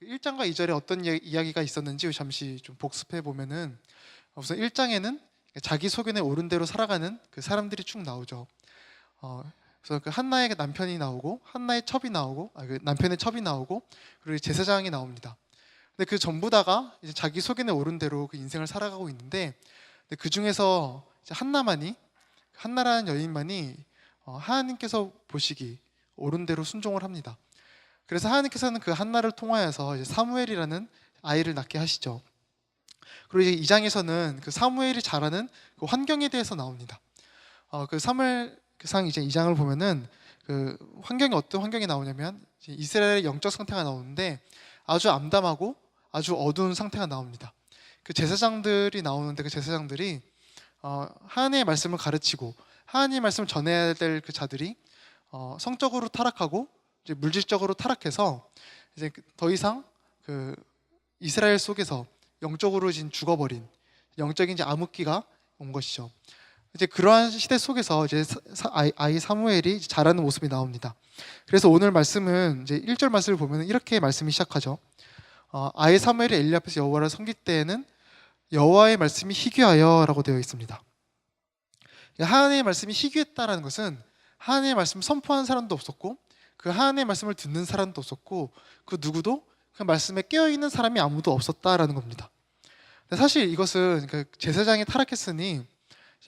그 1장과 2절에 어떤 이야- 이야기가 있었는지 잠시 좀 복습해 보면은 우선 1장에는 자기 소견에 옳은 대로 살아가는 그 사람들이 쭉 나오죠. 어, 그래서 그 한나의 남편이 나오고 한나의 첩이 나오고 아, 그 남편의 첩이 나오고 그리고 제사장이 나옵니다. 근데 그 전부 다가 이제 자기 소견에 옳은 대로 그 인생을 살아가고 있는데 그 중에서 한나만이 한나라는 여인만이 어, 하나님께서 보시기 옳은 대로 순종을 합니다. 그래서 하나님께서는 그 한나를 통하여서 이제 사무엘이라는 아이를 낳게 하시죠. 그리고 이제 2장에서는 그 사무엘이 자라는 그 환경에 대해서 나옵니다. 어, 그 사무엘 그상 이제 2장을 보면은 그 환경이 어떤 환경이 나오냐면 이스라엘의 영적 상태가 나오는데 아주 암담하고 아주 어두운 상태가 나옵니다. 그 제사장들이 나오는데 그 제사장들이 어, 하나님의 말씀을 가르치고 하나님의 말씀을 전해야 될 그 자들이 어, 성적으로 타락하고 물질적으로 타락해서 이제 그더 이상 그 이스라엘 속에서 영적으로 지금 죽어버린 영적인 이제 암흑기가 온 것이죠. 이제 그러한 시대 속에서 이제 아이, 아이 사무엘이 자라는 모습이 나옵니다. 그래서 오늘 말씀은 이제 1절 말씀을 보면 이렇게 말씀이 시작하죠. 어, 아이 사무엘이 엘리 앞에서 여호와를 섬길 때에는 여호와의 말씀이 희귀하여라고 되어 있습니다. 하나님의 말씀이 희귀했다라는 것은 하나님의 말씀을 선포하는 사람도 없었고 그 하나님의 말씀을 듣는 사람도 없었고 그 누구도 그 말씀에 깨어 있는 사람이 아무도 없었다라는 겁니다. 사실 이것은 그 제사장이 타락했으니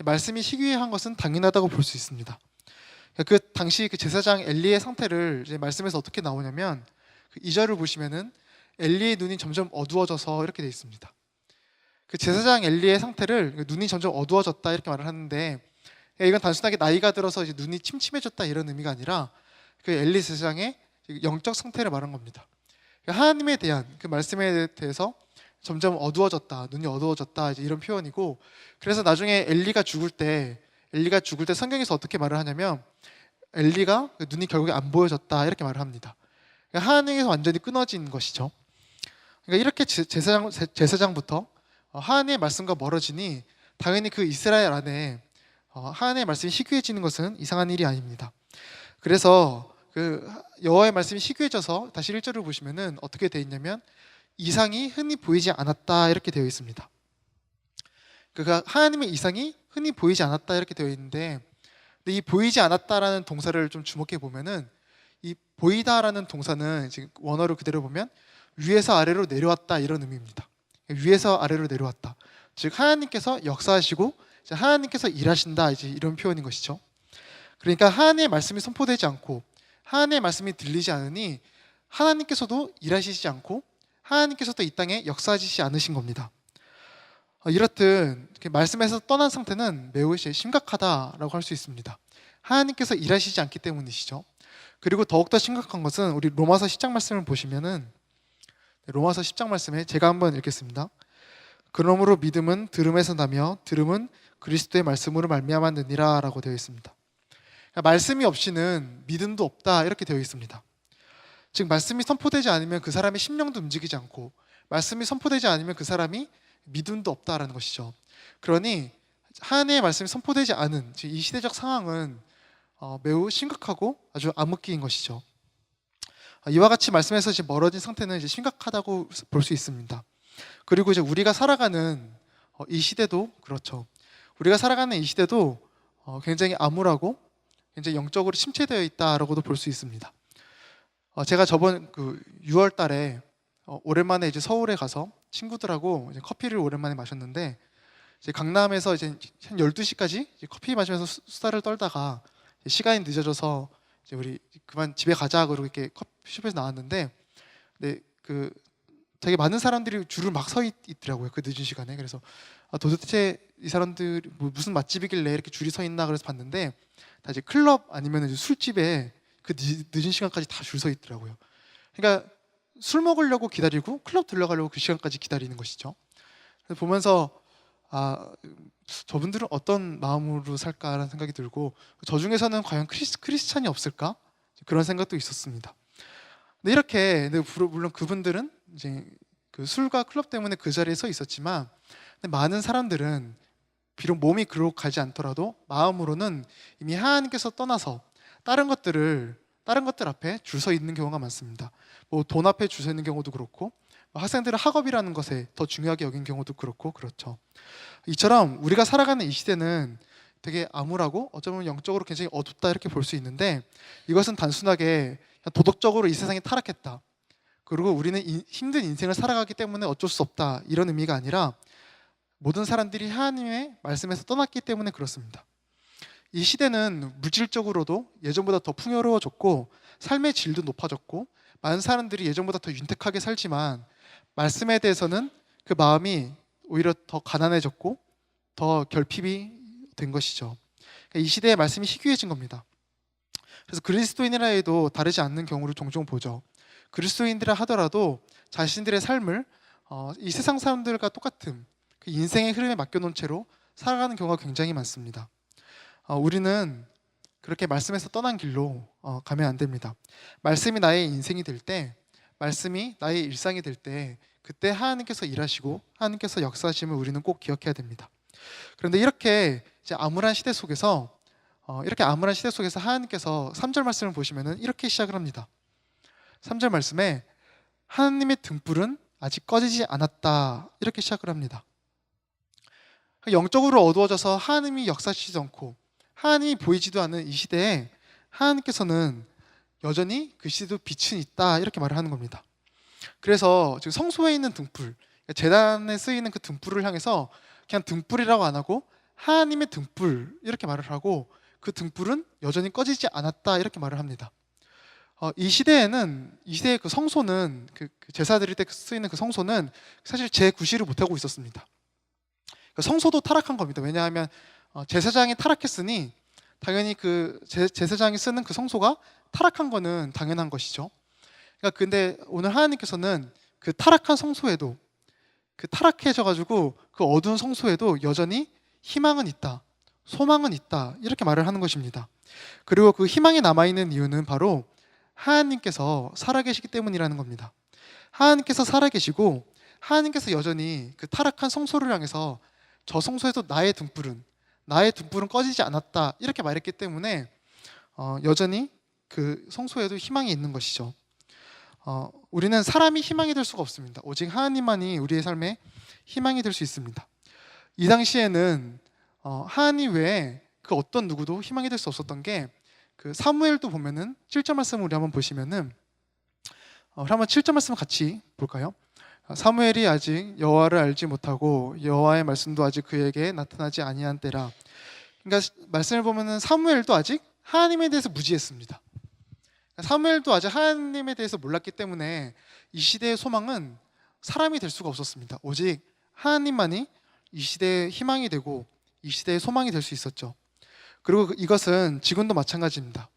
말씀이 희귀한 것은 당연하다고 볼 수 있습니다. 그 당시 그 제사장 엘리의 상태를 말씀에서 어떻게 나오냐면 그 2절을 보시면은 엘리의 눈이 점점 어두워져서 이렇게 되어 있습니다. 그 제사장 엘리의 상태를 그 눈이 점점 어두워졌다 이렇게 말을 하는데 이건 단순하게 나이가 들어서 이제 눈이 침침해졌다 이런 의미가 아니라 그 엘리 제사장의 영적 상태를 말한 겁니다. 하나님에 대한 그 말씀에 대해서 점점 어두워졌다, 눈이 어두워졌다 이런 표현이고 그래서 나중에 엘리가 죽을 때 엘리가 죽을 때 성경에서 어떻게 말을 하냐면 엘리가 그 눈이 결국에 안 보여졌다 이렇게 말을 합니다. 그러니까 하나님에서 완전히 끊어진 것이죠. 그러니까 이렇게 제- 제사장 제사장부터 어, 하나님의 말씀과 멀어지니 당연히 그 이스라엘 안에 어, 하나님의 말씀이 희귀해지는 것은 이상한 일이 아닙니다. 그래서 그 여호와의 말씀이 희귀해져서 다시 1절을 보시면은 어떻게 되어 있냐면 이상이 흔히 보이지 않았다 이렇게 되어 있습니다. 그러니까 하나님의 이상이 흔히 보이지 않았다 이렇게 되어 있는데 근데 이 보이지 않았다라는 동사를 좀 주목해 보면은 이 보이다라는 동사는 지금 원어를 그대로 보면 위에서 아래로 내려왔다 이런 의미입니다. 위에서 아래로 내려왔다. 즉 하나님께서 역사하시고 하나님께서 일하신다 이제 이런 표현인 것이죠. 그러니까 하나님의 말씀이 선포되지 않고 하나님의 말씀이 들리지 않으니 하나님께서도 일하시지 않고 하나님께서도 이 땅에 역사하시지 않으신 겁니다. 어, 이렇듯 말씀에서 떠난 상태는 매우 심각하다라고 할 수 있습니다. 하나님께서 일하시지 않기 때문이시죠. 그리고 더욱더 심각한 것은 우리 로마서 10장 말씀을 보시면은 네, 로마서 10장 말씀에 제가 한번 읽겠습니다. 그러므로 믿음은 들음에서 나며 들음은 그리스도의 말씀으로 말미암았느니라라고 되어 있습니다. 그러니까 말씀이 없이는 믿음도 없다 이렇게 되어 있습니다. 즉 말씀이 선포되지 않으면 그 사람의 심령도 움직이지 않고 말씀이 선포되지 않으면 그 사람이 믿음도 없다라는 것이죠. 그러니 하나님의 말씀이 선포되지 않은 즉이 시대적 상황은 어, 매우 심각하고 아주 암흑기인 것이죠. 어, 이와 같이 말씀에서 이제 멀어진 상태는 이제 심각하다고 볼 수 있습니다. 그리고 이제 우리가 살아가는 어, 이 시대도 그렇죠. 우리가 살아가는 이 시대도 어, 굉장히 암울하고 굉장히 영적으로 침체되어 있다라고도 볼 수 있습니다. 어, 제가 저번 그 6월달에 어, 오랜만에 이제 서울에 가서 친구들하고 이제 커피를 오랜만에 마셨는데 이제 강남에서 이제 한 12시까지 이제 커피 마시면서 수- 수다를 떨다가 시간이 늦어져서 이제 우리 그만 집에 가자 그러고 이렇게 커피숍에서 나왔는데 근데 그 되게 많은 사람들이 줄을 막 서 있더라고요 그 늦은 시간에 그래서 아, 도대체 이 사람들 뭐 무슨 맛집이길래 이렇게 줄이 서 있나 그래서 봤는데 다 이제 클럽 아니면 이제 술집에 그 늦- 늦은 시간까지 다 줄 서 있더라고요. 그러니까 술 먹으려고 기다리고 클럽 들러가려고 그 시간까지 기다리는 것이죠. 보면서 아 저분들은 어떤 마음으로 살까라는 생각이 들고 저 중에서는 과연 크리스, 크리스찬이 없을까 그런 생각도 있었습니다. 근데 이렇게 근데 부- 물론 그분들은 이제 그 술과 클럽 때문에 그 자리에 서 있었지만 많은 사람들은 비록 몸이 그로 가지 않더라도 마음으로는 이미 하나님께서 떠나서 다른 것들을 다른 것들 앞에 줄 서 있는 경우가 많습니다. 뭐 돈 앞에 줄 서 있는 경우도 그렇고 뭐 학생들은 학업이라는 것에 더 중요하게 여긴 경우도 그렇고 그렇죠. 이처럼 우리가 살아가는 이 시대는 되게 암울하고 어쩌면 영적으로 굉장히 어둡다 이렇게 볼 수 있는데 이것은 단순하게 도덕적으로 이 세상이 타락했다. 그리고 우리는 이- 힘든 인생을 살아가기 때문에 어쩔 수 없다 이런 의미가 아니라 모든 사람들이 하나님의 말씀에서 떠났기 때문에 그렇습니다. 이 시대는 물질적으로도 예전보다 더 풍요로워졌고 삶의 질도 높아졌고 많은 사람들이 예전보다 더 윤택하게 살지만 말씀에 대해서는 그 마음이 오히려 더 가난해졌고 더 결핍이 된 것이죠. 그러니까 이 시대의 말씀이 희귀해진 겁니다. 그래서 그리스도인이라 해도 다르지 않는 경우를 종종 보죠. 그리스도인들이라 하더라도 자신들의 삶을 어, 이 세상 사람들과 똑같은 그 인생의 흐름에 맡겨놓은 채로 살아가는 경우가 굉장히 많습니다. 어, 우리는 그렇게 말씀에서 떠난 길로 어, 가면 안 됩니다. 말씀이 나의 인생이 될 때, 말씀이 나의 일상이 될 때, 그때 하나님께서 일하시고 하나님께서 역사하심을 우리는 꼭 기억해야 됩니다. 그런데 이렇게 이제 암울한 시대 속에서 어, 이렇게 암울한 시대 속에서 하나님께서 3절 말씀을 보시면은 이렇게 시작을 합니다. 3절 말씀에 하나님의 등불은 아직 꺼지지 않았다 이렇게 시작을 합니다. 영적으로 어두워져서 하나님이 역사하시지 않고 하나님이 보이지도 않는 이 시대에 하나님께서는 여전히 그 시대도 빛은 있다 이렇게 말을 하는 겁니다. 그래서 지금 성소에 있는 등불, 재단에 쓰이는 그 등불을 향해서 그냥 등불이라고 안 하고 하나님의 등불 이렇게 말을 하고 그 등불은 여전히 꺼지지 않았다 이렇게 말을 합니다. 어, 이 시대에는 이 시대의 그 성소는 그, 그 제사 드릴 때 쓰이는 그 성소는 사실 재구시를 못하고 있었습니다. 그 성소도 타락한 겁니다. 왜냐하면 어, 제사장이 타락했으니 당연히 그 제, 제사장이 쓰는 그 성소가 타락한 거는 당연한 것이죠. 그러니까 근데 오늘 하나님께서는 그 타락한 성소에도 그 타락해져 가지고 그 어두운 성소에도 여전히 희망은 있다. 소망은 있다. 이렇게 말을 하는 것입니다. 그리고 그 희망이 남아 있는 이유는 바로 하나님께서 살아계시기 때문이라는 겁니다. 하나님께서 살아계시고 하나님께서 여전히 그 타락한 성소를 향해서 저 성소에도 나의 등불은 나의 등불은 꺼지지 않았다 이렇게 말했기 때문에 어, 여전히 그 성소에도 희망이 있는 것이죠. 어, 우리는 사람이 희망이 될 수가 없습니다. 오직 하나님만이 우리의 삶에 희망이 될 수 있습니다. 이 당시에는 어, 하나님 외에 그 어떤 누구도 희망이 될 수 없었던 게 그 사무엘도 보면은 7절 말씀을 우리 한번 보시면은 어, 한번 7절 말씀 같이 볼까요? 어, 사무엘이 아직 여호와를 알지 못하고 여호와의 말씀도 아직 그에게 나타나지 아니한 때라. 그러니까 말씀을 보면은 사무엘도 아직 하나님에 대해서 무지했습니다. 사무엘도 아직 하나님에 대해서 몰랐기 때문에 이 시대의 소망은 사람이 될 수가 없었습니다. 오직 하나님만이 이 시대의 희망이 되고 이 시대의 소망이 될 수 있었죠. 그리고 이것은 지금도 마찬가지입니다.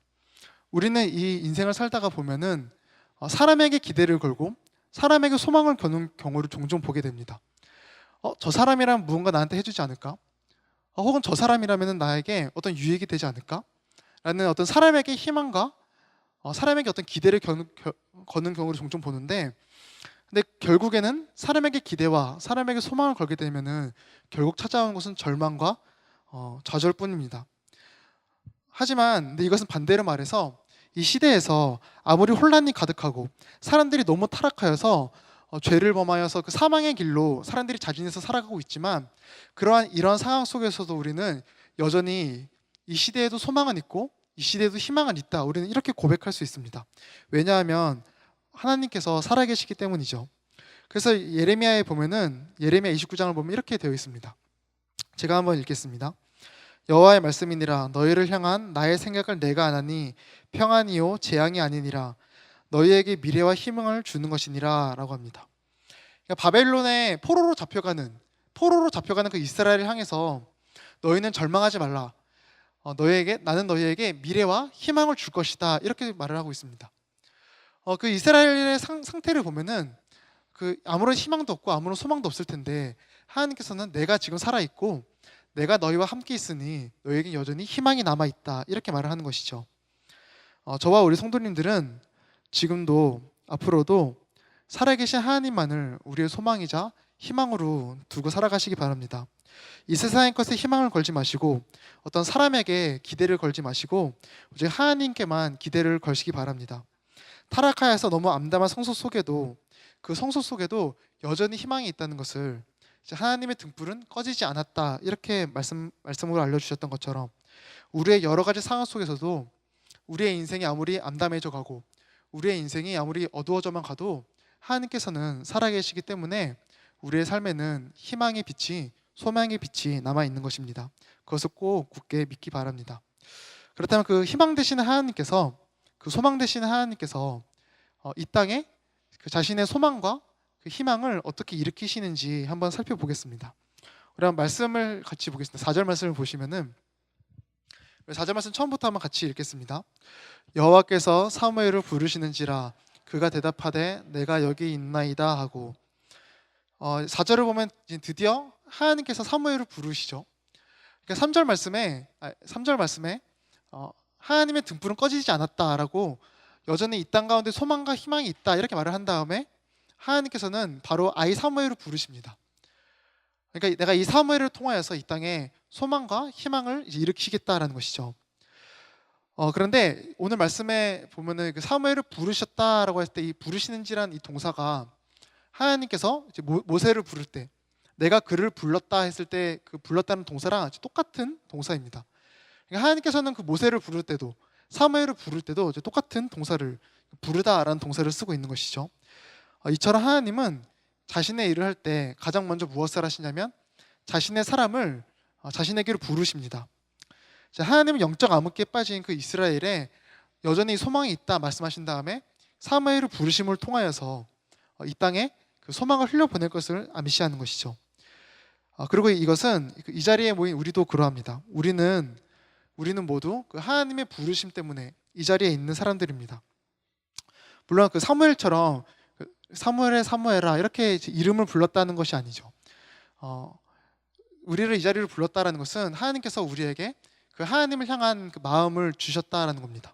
우리는 이 인생을 살다가 보면은 어, 사람에게 기대를 걸고 사람에게 소망을 거는 경우를 종종 보게 됩니다. 어, 저 사람이라면 무언가 나한테 해주지 않을까? 어, 혹은 저 사람이라면 나에게 어떤 유익이 되지 않을까? 라는 어떤 사람에게 희망과 어, 사람에게 어떤 기대를 겨, 겨, 거는 경우를 종종 보는데 근데 결국에는 사람에게 기대와 사람에게 소망을 걸게 되면은 결국 찾아오는 것은 절망과 어, 좌절뿐입니다. 하지만 근데 이것은 반대로 말해서 이 시대에서 아무리 혼란이 가득하고 사람들이 너무 타락하여서 어, 죄를 범하여서 그 사망의 길로 사람들이 자진해서 살아가고 있지만 그러한 이런 상황 속에서도 우리는 여전히 이 시대에도 소망은 있고 이 시대에도 희망은 있다. 우리는 이렇게 고백할 수 있습니다. 왜냐하면 하나님께서 살아계시기 때문이죠. 그래서 예레미야에 보면은 예레미야 29장을 보면 이렇게 되어 있습니다. 제가 한번 읽겠습니다. 여호와의 말씀이니라 너희를 향한 나의 생각을 내가 아나니 평안이요 재앙이 아니니라 너희에게 미래와 희망을 주는 것이니라라고 합니다. 그러니까 바벨론의 포로로 잡혀가는 포로로 잡혀가는 그 이스라엘을 향해서 너희는 절망하지 말라. 어, 너희에게 나는 너희에게 미래와 희망을 줄 것이다 이렇게 말을 하고 있습니다. 어, 그 이스라엘의 상, 상태를 보면은 그 아무런 희망도 없고 아무런 소망도 없을 텐데 하나님께서는 내가 지금 살아 있고 내가 너희와 함께 있으니 너희에게 여전히 희망이 남아 있다 이렇게 말을 하는 것이죠. 어, 저와 우리 성도님들은 지금도 앞으로도 살아계신 하나님만을 우리의 소망이자 희망으로 두고 살아가시기 바랍니다. 이 세상의 것에 희망을 걸지 마시고 어떤 사람에게 기대를 걸지 마시고 오직 하나님께만 기대를 걸시기 바랍니다. 타락하여서 너무 암담한 성소 속에도 그 성소 속에도 여전히 희망이 있다는 것을 하나님의 등불은 꺼지지 않았다 이렇게 말씀 말씀으로 알려주셨던 것처럼 우리의 여러 가지 상황 속에서도 우리의 인생이 아무리 암담해져 가고 우리의 인생이 아무리 어두워져만 가도 하나님께서는 살아계시기 때문에 우리의 삶에는 희망의 빛이 소망의 빛이 남아 있는 것입니다. 그것을 꼭 굳게 믿기 바랍니다. 그렇다면 그 희망 되시는 하나님께서 그 소망 되시는 하나님께서 어, 이 땅에 그 자신의 소망과 그 희망을 어떻게 일으키시는지 한번 살펴보겠습니다. 한번 말씀을 같이 보겠습니다. 4절 말씀을 보시면은 4절 말씀 처음부터 한번 같이 읽겠습니다. 여호와께서 사무엘을 부르시는지라 그가 대답하되 내가 여기 있나이다 하고 어, 4절을 보면 드디어 하나님께서 사무엘을 부르시죠. 그러니까 3절 말씀에 아, 3절 말씀에 어, 하나님의 등불은 꺼지지 않았다라고 여전히 이 땅 가운데 소망과 희망이 있다 이렇게 말을 한 다음에 하나님께서는 바로 아이 사무엘을 부르십니다. 그러니까 내가 이 사무엘을 통하여서 이 땅에 소망과 희망을 일으키겠다라는 것이죠. 어, 그런데 오늘 말씀에 보면은 그 사무엘을 부르셨다라고 했을 때이 부르시는지란 이 동사가 하나님께서 모세를 부를 때 내가 그를 불렀다 했을 때 그 불렀다는 동사랑 똑같은 동사입니다. 그러니까 하나님께서는 그 모세를 부를 때도 사무엘을 부를 때도 똑같은 동사를 부르다라는 동사를 쓰고 있는 것이죠. 어, 이처럼 하나님은 자신의 일을 할 때 가장 먼저 무엇을 하시냐면 자신의 사람을 어, 자신에게로 부르십니다. 자, 하나님은 영적 암흑기에 빠진 그 이스라엘에 여전히 소망이 있다 말씀하신 다음에 사무엘을 부르심을 통하여서 어, 이 땅에 그 소망을 흘려보낼 것을 암시하는 것이죠. 어, 그리고 이것은 이 자리에 모인 우리도 그러합니다. 우리는 우리는 모두 그 하나님의 부르심 때문에 이 자리에 있는 사람들입니다. 물론 그 사무엘처럼 그 사무엘의 사무엘아 이렇게 이름을 불렀다는 것이 아니죠. 어, 우리를 이 자리로 불렀다라는 것은 하나님께서 우리에게 그 하나님을 향한 그 마음을 주셨다라는 겁니다.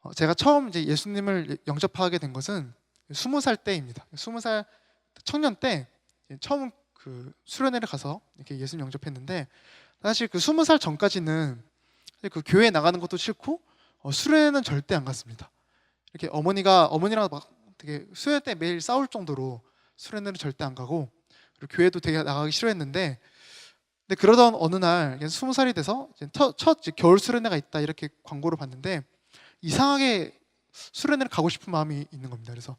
어, 제가 처음 이제 예수님을 영접하게 된 것은 스무 살 때입니다. 스무 살 청년 때 처음 그 수련회를 가서 이렇게 예수님 영접했는데 사실 그 스무 살 전까지는 그 교회 나가는 것도 싫고 어, 수련회는 절대 안 갔습니다. 이렇게 어머니가 어머니랑 막 되게 수련회 때 매일 싸울 정도로 수련회를 절대 안 가고 그리고 교회도 되게 나가기 싫어했는데 근데 그러던 어느 날 스무 살이 돼서 첫, 첫 겨울 수련회가 있다 이렇게 광고를 봤는데 이상하게 수련회를 가고 싶은 마음이 있는 겁니다. 그래서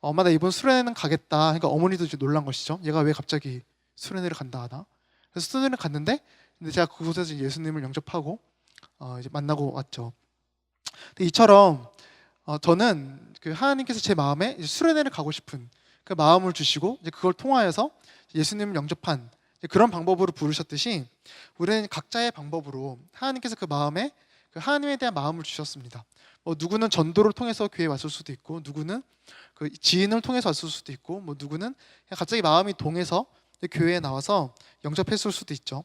엄마 나 이번 수련회는 가겠다. 그러니까 어머니도 이제 놀란 것이죠. 얘가 왜 갑자기 수련회를 간다 하나? 그래서 수련회를 갔는데 근데 제가 그곳에서 예수님을 영접하고 어, 이제 만나고 왔죠. 근데 이처럼 어, 저는 그 하나님께서 제 마음에 수련회를 가고 싶은 그 마음을 주시고 이제 그걸 통하여서 예수님을 영접한 그런 방법으로 부르셨듯이 우리는 각자의 방법으로 하나님께서 그 마음에 그 하나님에 대한 마음을 주셨습니다. 뭐 누구는 전도를 통해서 교회에 왔을 수도 있고 누구는 그 지인을 통해서 왔을 수도 있고 뭐 누구는 갑자기 마음이 동해서 교회에 나와서 영접했을 수도 있죠.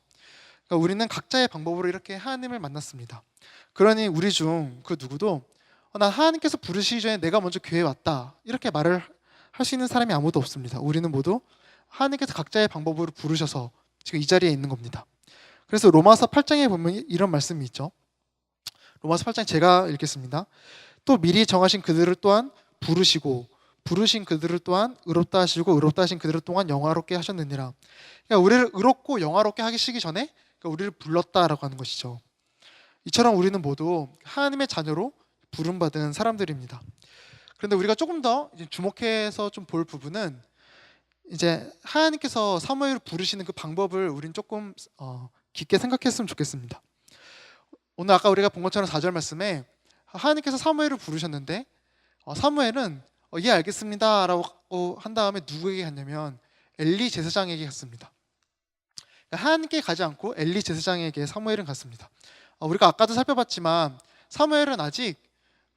그러니까 우리는 각자의 방법으로 이렇게 하나님을 만났습니다. 그러니 우리 중 그 누구도 어, 난 하나님께서 부르시기 전에 내가 먼저 교회에 왔다 이렇게 말을 할 수 있는 사람이 아무도 없습니다. 우리는 모두 하나님께서 각자의 방법으로 부르셔서 지금 이 자리에 있는 겁니다. 그래서 로마서 8장에 보면 이런 말씀이 있죠. 로마서 8장 제가 읽겠습니다. 또 미리 정하신 그들을 또한 부르시고 부르신 그들을 또한 의롭다 하시고 의롭다 하신 그들을 또한 영화롭게 하셨느니라. 그러니까 우리를 의롭고 영화롭게 하시기 전에 그러니까 우리를 불렀다라고 하는 것이죠. 이처럼 우리는 모두 하나님의 자녀로 부름받은 사람들입니다. 그런데 우리가 조금 더 주목해서 좀 볼 부분은 이제 하나님께서 사무엘을 부르시는 그 방법을 우린 조금 어, 깊게 생각했으면 좋겠습니다. 오늘 아까 우리가 본 것처럼 4절 말씀에 하나님께서 사무엘을 부르셨는데 어, 사무엘은 어, 예 알겠습니다라고 한 다음에 누구에게 갔냐면 엘리 제사장에게 갔습니다. 그러니까 하나님께 가지 않고 엘리 제사장에게 사무엘은 갔습니다. 어, 우리가 아까도 살펴봤지만 사무엘은 아직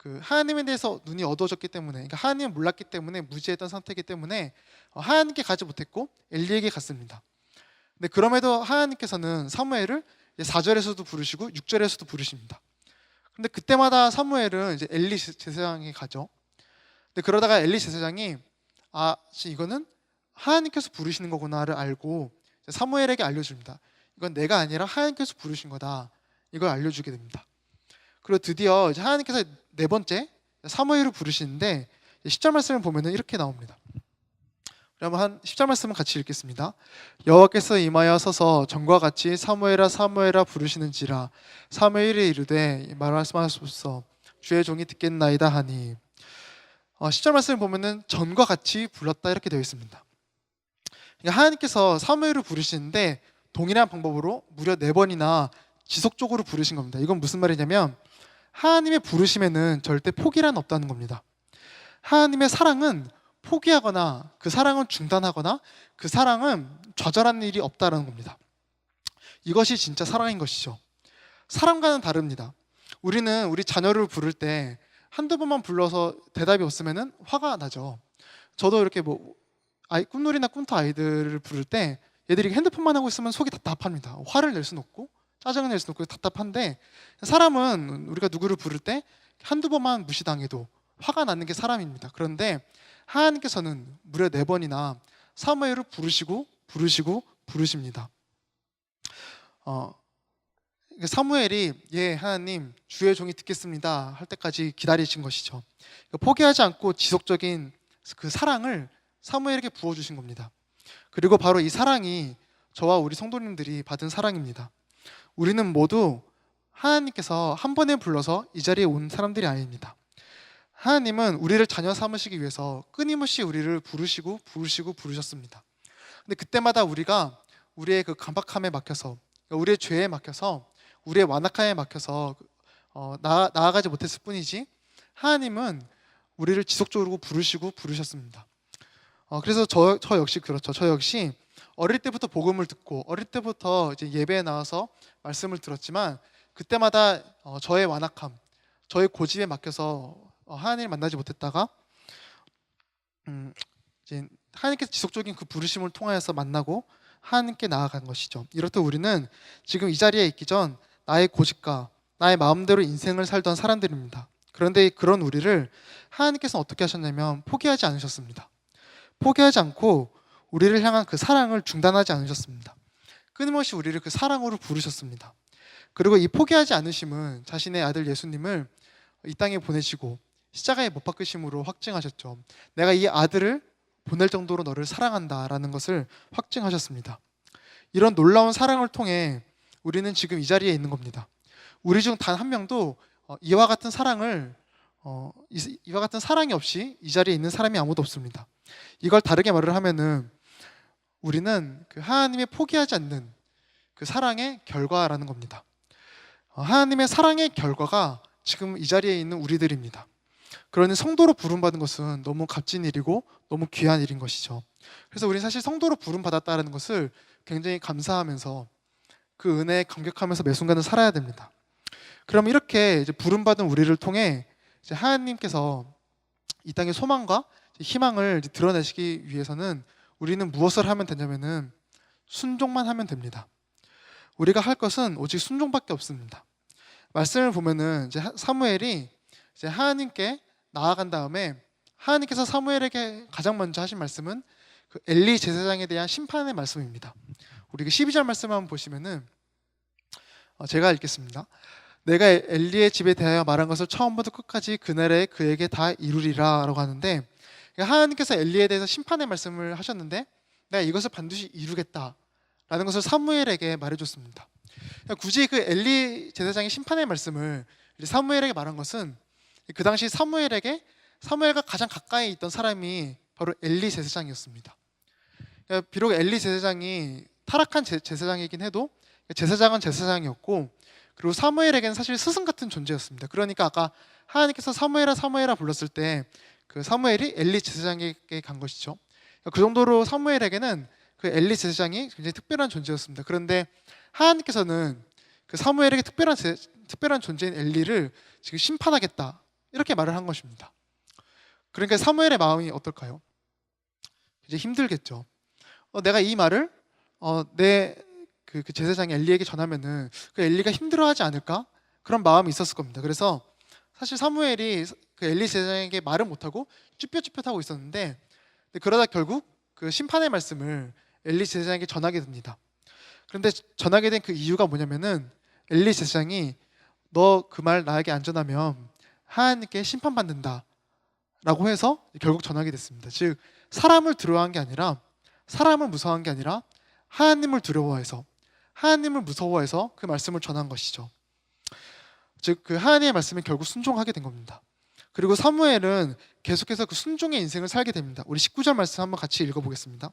그 하나님에 대해서 눈이 어두워졌기 때문에 그러니까 하나님을 몰랐기 때문에 무지했던 상태이기 때문에 어, 하나님께 가지 못했고 엘리에게 갔습니다. 근데 그럼에도 하나님께서는 사무엘을 4절에서도 부르시고 6절에서도 부르십니다. 근데 그때마다 사무엘은 이제 엘리 제사장에 가죠. 근데 그러다가 엘리 제사장이 아, 이거는 하나님께서 부르시는 거구나를 알고 사무엘에게 알려줍니다. 이건 내가 아니라 하나님께서 부르신 거다. 이걸 알려주게 됩니다. 그리고 드디어 하나님께서 네 번째 사무엘을 부르시는데 10절 말씀을 보면은 이렇게 나옵니다. 그러면 한 10절 말씀은 같이 읽겠습니다. 여호와께서 임하여 서서 전과 같이 사무엘아 사무엘아 부르시는지라 사무엘이 이르되 말씀하소서 주의 종이 듣겠나이다 하니 어, 10절 말씀을 보면은 전과 같이 불렀다 이렇게 되어 있습니다. 그러니까 하나님께서 사무엘을 부르시는데 동일한 방법으로 무려 네 번이나 지속적으로 부르신 겁니다. 이건 무슨 말이냐면 하나님의 부르심에는 절대 포기란 없다는 겁니다. 하나님의 사랑은 포기하거나 그 사랑은 중단하거나 그 사랑은 좌절하는 일이 없다는 겁니다. 이것이 진짜 사랑인 것이죠. 사랑과는 다릅니다. 우리는 우리 자녀를 부를 때 한두 번만 불러서 대답이 없으면 화가 나죠. 저도 이렇게 뭐 아이 꿈놀이나 꿈터 아이들을 부를 때 얘들이 핸드폰만 하고 있으면 속이 답답합니다. 화를 낼 수는 없고 짜증을 낼 수는 없고 답답한데 사람은 우리가 누구를 부를 때 한두 번만 무시당해도 화가 나는 게 사람입니다. 그런데 하나님께서는 무려 네 번이나 사무엘을 부르시고 부르시고 부르십니다. 어, 사무엘이 예 하나님 주의 종이 듣겠습니다 할 때까지 기다리신 것이죠. 포기하지 않고 지속적인 그 사랑을 사무엘에게 부어주신 겁니다. 그리고 바로 이 사랑이 저와 우리 성도님들이 받은 사랑입니다. 우리는 모두 하나님께서 한 번에 불러서 이 자리에 온 사람들이 아닙니다. 하나님은 우리를 자녀 삼으시기 위해서 끊임없이 우리를 부르시고 부르시고 부르셨습니다. 근데 그때마다 우리가 우리의 그 강박함에 막혀서 우리의 죄에 막혀서 우리의 완악함에 막혀서 어, 나, 나아가지 못했을 뿐이지 하나님은 우리를 지속적으로 부르시고 부르셨습니다. 어, 그래서 저, 저 역시 그렇죠. 저 역시 어릴 때부터 복음을 듣고 어릴 때부터 이제 예배에 나와서 말씀을 들었지만 그때마다 어, 저의 완악함, 저의 고집에 막혀서 어, 하나님을 만나지 못했다가 음, 이제 하나님께서 지속적인 그 부르심을 통하여서 만나고 하나님께 나아간 것이죠. 이렇듯 우리는 지금 이 자리에 있기 전 나의 고집과 나의 마음대로 인생을 살던 사람들입니다. 그런데 그런 우리를 하나님께서는 어떻게 하셨냐면 포기하지 않으셨습니다. 포기하지 않고 우리를 향한 그 사랑을 중단하지 않으셨습니다. 끊임없이 우리를 그 사랑으로 부르셨습니다. 그리고 이 포기하지 않으심은 자신의 아들 예수님을 이 땅에 보내시고 십자가에 못 박으심으로 확증하셨죠. 내가 이 아들을 보낼 정도로 너를 사랑한다라는 것을 확증하셨습니다. 이런 놀라운 사랑을 통해 우리는 지금 이 자리에 있는 겁니다. 우리 중 단 한 명도 어, 이와 같은 사랑을 어, 이- 이와 같은 사랑이 없이 이 자리에 있는 사람이 아무도 없습니다. 이걸 다르게 말을 하면은 우리는 그 하나님의 포기하지 않는 그 사랑의 결과라는 겁니다. 어, 하나님의 사랑의 결과가 지금 이 자리에 있는 우리들입니다. 그러니 성도로 부름받은 것은 너무 값진 일이고 너무 귀한 일인 것이죠. 그래서 우리 사실 성도로 부름받았다는 것을 굉장히 감사하면서 그 은혜에 감격하면서 매 순간을 살아야 됩니다. 그럼 이렇게 이제 부름받은 우리를 통해 이제 하나님께서 이 땅의 소망과 희망을 드러내시기 위해서는 우리는 무엇을 하면 되냐면은 순종만 하면 됩니다. 우리가 할 것은 오직 순종밖에 없습니다. 말씀을 보면은 이제 하- 사무엘이 이제 하나님께 나아간 다음에 하나님께서 사무엘에게 가장 먼저 하신 말씀은 그 엘리 제사장에 대한 심판의 말씀입니다. 우리 그 12절 말씀 한번 보시면은 어, 제가 읽겠습니다. 내가 엘리의 집에 대하여 말한 것을 처음부터 끝까지 그날에 그에게 다 이루리라라고 하는데 하나님께서 엘리에 대해서 심판의 말씀을 하셨는데 내가 이것을 반드시 이루겠다라는 것을 사무엘에게 말해줬습니다. 그러니까 굳이 그 엘리 제사장의 심판의 말씀을 사무엘에게 말한 것은 그 당시 사무엘에게 사무엘과 가장 가까이 있던 사람이 바로 엘리 제사장이었습니다. 그러니까 비록 엘리 제사장이 타락한 제, 제사장이긴 해도 제사장은 제사장이었고 그리고 사무엘에게는 사실 스승 같은 존재였습니다. 그러니까 아까 하나님께서 사무엘아 사무엘아 불렀을 때 그 사무엘이 엘리 제사장에게 간 것이죠. 그 정도로 사무엘에게는 그 엘리 제사장이 굉장히 특별한 존재였습니다. 그런데 하나님께서는 그 사무엘에게 특별한 제, 특별한 존재인 엘리를 지금 심판하겠다 이렇게 말을 한 것입니다. 그러니까 사무엘의 마음이 어떨까요? 이제 힘들겠죠. 어, 내가 이 말을 어, 내 그 그 제사장 엘리에게 전하면은 그 엘리가 힘들어하지 않을까 그런 마음이 있었을 겁니다. 그래서 사실 사무엘이 그 엘리 제사장에게 말을 못하고 쭈뼛쭈뼛하고 있었는데 그러다 결국 그 심판의 말씀을 엘리 제사장에게 전하게 됩니다. 그런데 전하게 된 그 이유가 뭐냐면은 엘리 제사장이 너 그 말 나에게 안 전하면 하나님께 심판받는다. 라고 해서 결국 전하게 됐습니다. 즉 사람을 두려워한 게 아니라 사람을 무서워한 게 아니라 하나님을 두려워해서 하나님을 무서워해서 그 말씀을 전한 것이죠. 즉 그 하나님의 말씀에 결국 순종하게 된 겁니다. 그리고 사무엘은 계속해서 그 순종의 인생을 살게 됩니다. 우리 19절 말씀 한번 같이 읽어보겠습니다.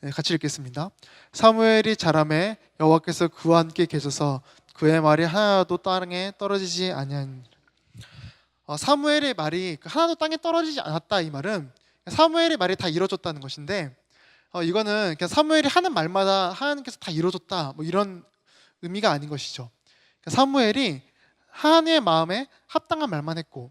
네, 같이 읽겠습니다. 사무엘이 자람에 여호와께서 그와 함께 계셔서 그의 말이 하나도 땅에 떨어지지 아니한 어, 사무엘의 말이 그 하나도 땅에 떨어지지 않았다 이 말은 사무엘의 말이 다 이루어졌다는 것인데 어, 이거는 그냥 사무엘이 하는 말마다 하나님께서 다 이루어졌다 뭐 이런 의미가 아닌 것이죠. 그러니까 사무엘이 하나님의 마음에 합당한 말만 했고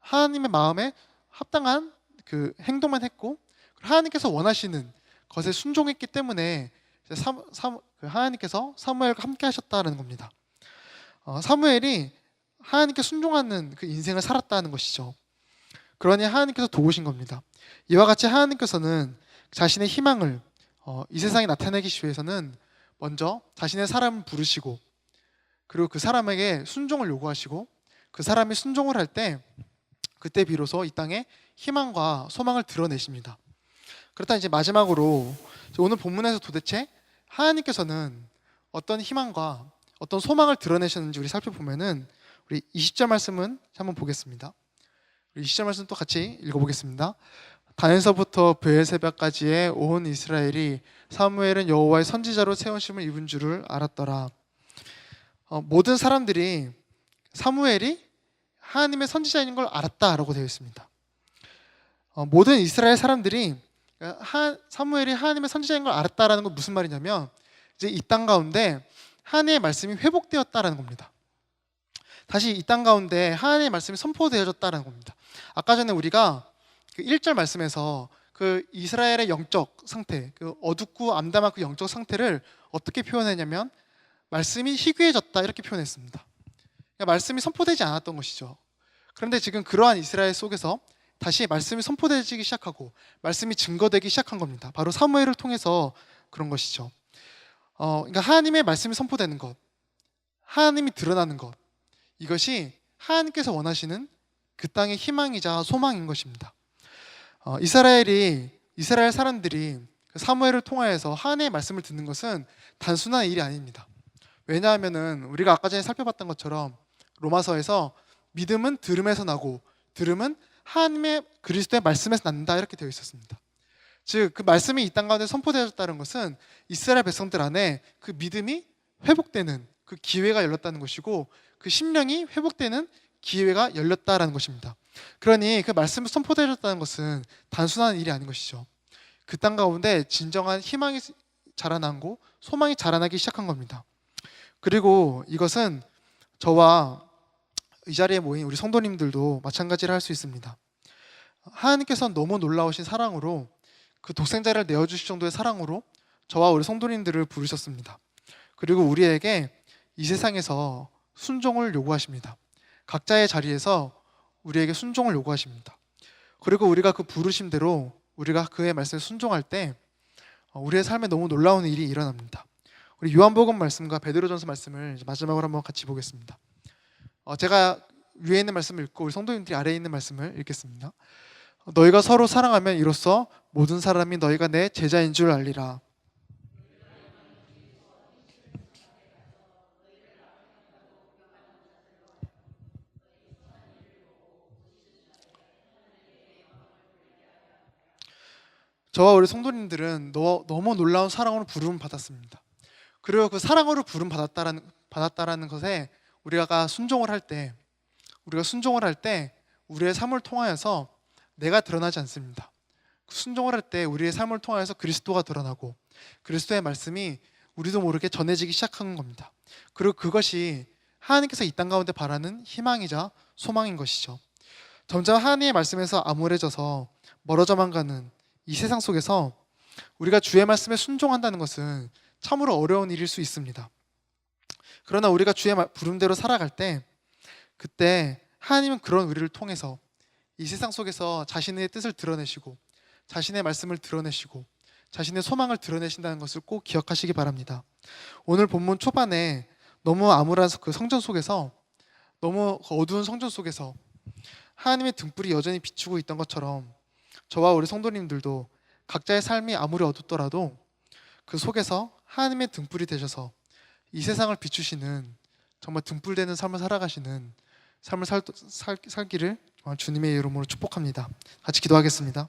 하나님의 마음에 합당한 그 행동만 했고 하나님께서 원하시는 것에 순종했기 때문에 사, 사, 그 하나님께서 사무엘과 함께 하셨다는 겁니다. 어, 사무엘이 하나님께 순종하는 그 인생을 살았다는 것이죠. 그러니 하나님께서 도우신 겁니다. 이와 같이 하나님께서는 자신의 희망을 어, 이 세상에 나타내기 위해서는 먼저 자신의 사람을 부르시고 그리고 그 사람에게 순종을 요구하시고 그 사람이 순종을 할 때 그때 비로소 이 땅에 희망과 소망을 드러내십니다. 그렇다 이제 마지막으로 오늘 본문에서 도대체 하나님께서는 어떤 희망과 어떤 소망을 드러내셨는지 우리 살펴보면은 우리 20절 말씀은 한번 보겠습니다. 우리 20절 말씀 또 같이 읽어보겠습니다. 단에서부터 베에세바까지의 온 이스라엘이 사무엘은 여호와의 선지자로 세우심을 입은 줄을 알았더라. 어, 모든 사람들이 사무엘이 하나님의 선지자인 걸 알았다라고 되어 있습니다. 어, 모든 이스라엘 사람들이 하, 사무엘이 하나님의 선지자인 걸 알았다라는 건 무슨 말이냐면 이제 이 땅 가운데 하나님의 말씀이 회복되었다라는 겁니다. 다시 이 땅 가운데 하나님의 말씀이 선포되어졌다는 겁니다. 아까 전에 우리가 그 1절 말씀에서 그 이스라엘의 영적 상태, 그 어둡고 암담한 그 영적 상태를 어떻게 표현했냐면 말씀이 희귀해졌다 이렇게 표현했습니다. 그러니까 말씀이 선포되지 않았던 것이죠. 그런데 지금 그러한 이스라엘 속에서 다시 말씀이 선포되기 시작하고 말씀이 증거되기 시작한 겁니다. 바로 사무엘을 통해서 그런 것이죠. 어, 그러니까 하나님의 말씀이 선포되는 것, 하나님이 드러나는 것, 이것이 하나님께서 원하시는 그 땅의 희망이자 소망인 것입니다. 어, 이스라엘이 이스라엘 사람들이 그 사무엘을 통하여서 하나님의 말씀을 듣는 것은 단순한 일이 아닙니다. 왜냐하면은 우리가 아까 전에 살펴봤던 것처럼 로마서에서 믿음은 들음에서 나고 들음은 하나님의 그리스도의 말씀에서 난다 이렇게 되어 있었습니다. 즉 그 말씀이 이 땅 가운데 선포되어졌다는 것은 이스라엘 백성들 안에 그 믿음이 회복되는 그 기회가 열렸다는 것이고 그 심령이 회복되는 기회가 열렸다라는 것입니다. 그러니 그 말씀이 선포되어졌다는 것은 단순한 일이 아닌 것이죠. 그 땅 가운데 진정한 희망이 자라나고 소망이 자라나기 시작한 겁니다. 그리고 이것은 저와 이 자리에 모인 우리 성도님들도 마찬가지를 할 수 있습니다. 하나님께서는 너무 놀라우신 사랑으로 그 독생자를 내어주실 정도의 사랑으로 저와 우리 성도님들을 부르셨습니다. 그리고 우리에게 이 세상에서 순종을 요구하십니다. 각자의 자리에서 우리에게 순종을 요구하십니다. 그리고 우리가 그 부르심대로 우리가 그의 말씀에 순종할 때 어, 우리의 삶에 너무 놀라운 일이 일어납니다. 우리 요한복음 말씀과 베드로전서 말씀을 마지막으로 한번 같이 보겠습니다. 어, 제가 위에 있는 말씀을 읽고 우리 성도님들이 아래에 있는 말씀을 읽겠습니다. 너희가 서로 사랑하면 이로써 모든 사람이 너희가 내 제자인 줄 알리라. 저와 우리 성도님들은 너, 너무 놀라운 사랑으로 부름 받았습니다. 그리고 그 사랑으로 부름 받았다라는 받았다라는 것에 우리가 순종을 할 때, 우리가 순종을 할 때 우리의 삶을 통하여서 내가 드러나지 않습니다. 그 순종을 할 때 우리의 삶을 통하여서 그리스도가 드러나고 그리스도의 말씀이 우리도 모르게 전해지기 시작하는 겁니다. 그리고 그것이 하나님께서 이 땅 가운데 바라는 희망이자 소망인 것이죠. 점점 하나님의 말씀에서 암울해져서 멀어져만 가는 이 세상 속에서 우리가 주의 말씀에 순종한다는 것은 참으로 어려운 일일 수 있습니다. 그러나 우리가 주의 부름대로 살아갈 때 그때 하나님은 그런 우리를 통해서 이 세상 속에서 자신의 뜻을 드러내시고 자신의 말씀을 드러내시고 자신의 소망을 드러내신다는 것을 꼭 기억하시기 바랍니다. 오늘 본문 초반에 너무 암울한 그 성전 속에서 너무 어두운 성전 속에서 하나님의 등불이 여전히 비추고 있던 것처럼 저와 우리 성도님들도 각자의 삶이 아무리 어둡더라도 그 속에서 하나님의 등불이 되셔서 이 세상을 비추시는 정말 등불되는 삶을 살아가시는 삶을 살, 살, 살기를 주님의 이름으로 축복합니다. 같이 기도하겠습니다.